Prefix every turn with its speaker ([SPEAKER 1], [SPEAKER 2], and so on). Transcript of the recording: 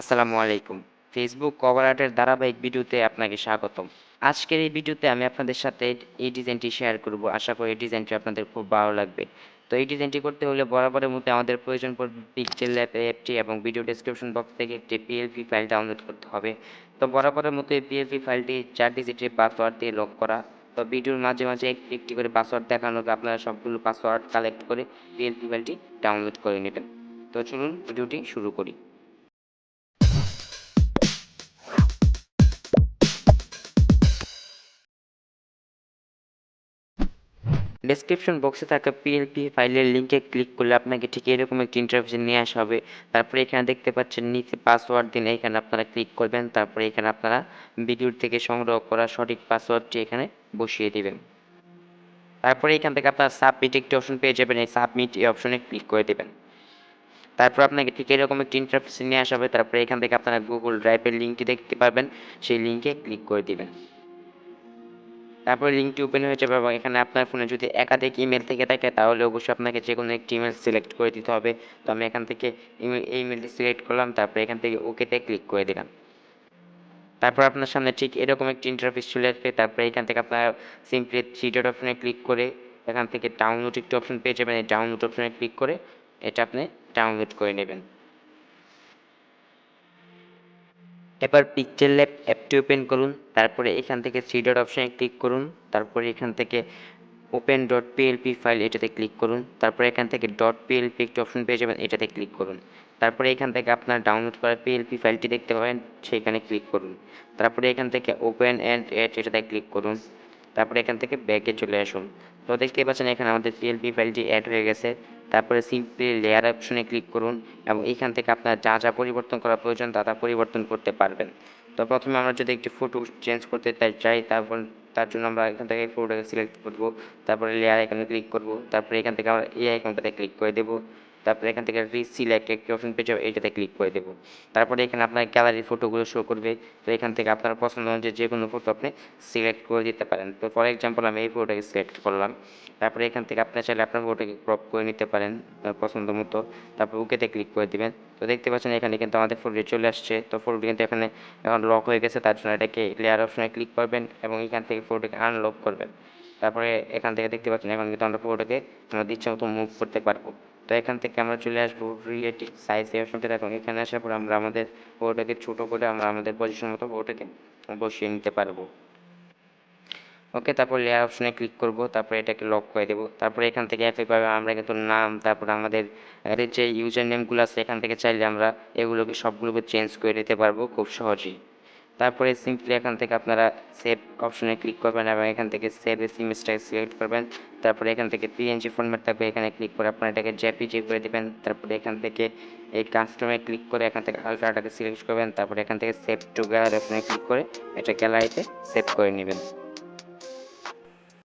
[SPEAKER 1] আসসালামু আলাইকুম। Facebook cover আর্টের ধারাবাহিক ভিডিওতে আপনাকে স্বাগতম। আজকের এই ভিডিওতে আমি আপনাদের সাথে এই ডিজাইনটি শেয়ার করব। আশা করি এই ডিজাইনটি আপনাদের খুব ভালো লাগবে। তো এই ডিজাইনটি করতে হলে বরাবরের মধ্যে আমাদের প্রয়োজন পড়বে পিকচার ল্যাব অ্যাপটি এবং ভিডিও ডেসক্রিপশন বক্স থেকে একটি পিএলপি ফাইল ডাউনলোড করতে হবে। তো বরাবরের মতো এই পিএলপি ফাইলটি চার ডিজিটের পাসওয়ার্ড দিয়ে লক করা। তো ভিডিওর মাঝে মাঝে একটি একটি করে পাসওয়ার্ড দেখানো আপনারা সবগুলো পাসওয়ার্ড কালেক্ট করে পিএলপি ফাইলটি ডাউনলোড করে নেবেন। তো চলুন ভিডিওটি শুরু করি। ডেসক্রিপশন বক্সে থাকা পিএলপি ফাইলের লিঙ্কে ক্লিক করলে আপনাকে ঠিক এরকম একটি ইন্টারফেসে নিয়ে আসা হবে। তারপরে এখানে দেখতে পাচ্ছেন নিচে পাসওয়ার্ড দিন এখানে আপনারা ক্লিক করবেন। তারপরে এখানে আপনারা ভিডিওর থেকে সংগ্রহ করা সঠিক পাসওয়ার্ডটি এখানে বসিয়ে দিবেন। তারপরে এখান থেকে আপনারা সাবমিট একটি অপশন পেয়ে যাবেন। এই সাবমিট এই অপশনে ক্লিক করে দেবেন। তারপর আপনাকে ঠিক এরকম একটি ইন্টারফেসে নিয়ে আসা হবে। তারপরে এখান থেকে আপনারা গুগল ড্রাইভের লিঙ্কটি দেখতে পাবেন সেই লিঙ্কে ক্লিক করে দিবেন। তারপরে লিঙ্কটি ওপেন হয়ে যাবে এবং এখানে আপনার ফোনে যদি একাধিক ইমেল থেকে থাকে, তাহলে অবশ্যই আপনাকে যে কোনো একটি ইমেল সিলেক্ট করে দিতে হবে। তো আমি এখান থেকে ইমেল এই ইমেলটি সিলেক্ট করলাম, তারপরে এখান থেকে ওকেতে ক্লিক করে দিলাম। তারপর আপনার সামনে ঠিক এরকম একটি ইন্টারফেস চলে আসবে। তারপরে এখান থেকে আপনার সিম্পলি থ্রি ডট অপশনে ক্লিক করে এখান থেকে ডাউনলোড একটি অপশন পেয়ে যাবেন। এই ডাউনলোড অপশনে ক্লিক করে এটা আপনি ডাউনলোড করে নেবেন। এবার পিকচার ল্যাব অ্যাপটি ওপেন করুন, তারপরে এখান থেকে থ্রি ডট অপশানে ক্লিক করুন, তারপরে এখান থেকে ওপেন ডট পিএলপি ফাইল এটাতে ক্লিক করুন, তারপরে এখান থেকে ডট পিএলপি একটি অপশন পেয়ে যাবেন, এটাতে ক্লিক করুন। তারপরে এখান থেকে আপনার ডাউনলোড করা পিএলপি ফাইলটি দেখতে পাবেন সেইখানে ক্লিক করুন। তারপরে এখান থেকে ওপেন অ্যান্ড এড এটাতে ক্লিক করুন। তারপরে এখান থেকে ব্যাকে চলে আসুন। তো দেখতে পাচ্ছেন এখানে আমাদের পিএলপি ফাইলটি অ্যাড হয়ে গেছে। তারপরে সিম্পলি লেয়ার অপশনে ক্লিক করুন এবং এখান থেকে আপনার যা যা পরিবর্তন করা প্রয়োজন তা তা পরিবর্তন করতে পারবেন। তো প্রথমে আমরা যদি একটি ফটো চেঞ্জ করতে চাই, তারপর তার জন্য আমরা এখান থেকে ফটোটাকে সিলেক্ট করব, তারপরে লেয়ার এখানে ক্লিক করব, তারপরে এখান থেকে আমরা এই আইকনটাতে ক্লিক করে দেবো। তারপরে এখান থেকে রিসিলেক্ট একটি অপশন পেয়ে যাবে, এইটাতে ক্লিক করে দেবো। তারপরে এখানে আপনার গ্যালারির ফটোগুলো শো করবে, তো এখান থেকে আপনার পছন্দ অনুযায়ী যে কোনো ফটো আপনি সিলেক্ট করে দিতে পারেন। তো ফর এক্সাম্পল আমি এই ফটোটাকে সিলেক্ট করলাম, তারপরে এখান থেকে আপনি চাইলে আপনার ফটোটাকে ক্রপ করে নিতে পারেন পছন্দ মতো। তারপর ওকেতে ক্লিক করে দিবেন। তো দেখতে পাচ্ছেন এখানে কিন্তু আমাদের ফটোটি চলে আসছে। তো ফটোটি কিন্তু এখানে এখন লক হয়ে গেছে, তার জন্য এটাকে লেয়ার অপশনে ক্লিক করবেন এবং এখান থেকে ফটোটাকে আনলক করবেন। তারপরে এখান থেকে দেখতে পাচ্ছেন এখন কিন্তু আমরা ফটোটাকে আমাদের ইচ্ছা মতো মুভ করতে পারব। তো এখান থেকে আমরা চলে আসব রিলেটিভ সাইজ এই অপশনটা দেখুন এখানে আসার পর আমরা আমাদের ফটোটাকে ছোটো করে আমরা আমাদের পজিশন মতো ফটোটাকে বসিয়ে নিতে পারব। ওকে তারপর লেয়ার অপশনে ক্লিক করব, তারপর এটাকে লক করে দেবো। তারপরে এখান থেকে একইভাবে আমরা কিন্তু নাম, তারপর আমাদের যে ইউজার নেমগুলো আছে, এখান থেকে চাইলে আমরা এগুলোকে সবগুলোকে চেঞ্জ করে দিতে পারব খুব সহজেই। তারপরে সিম্পলি এখান থেকে আপনারা সেভ অপশনে ক্লিক করবেন এবং এখান থেকে সেভ এস ইমেজটাকে সিলেক্ট করবেন। তারপরে এখান থেকে পিএনজি ফরম্যাট থাকবে, এখানে ক্লিক করে আপনারা এটাকে জেপিজি করে দেবেন। তারপরে এখান থেকে এই কাস্টমে ক্লিক করে এখান থেকে আলট্রাটাকে সিলেক্ট করবেন। তারপরে এখান থেকে সেভ টু গ্যালারি অপশনে ক্লিক করে এটা গ্যালারিতে সেভ করে নেবেন।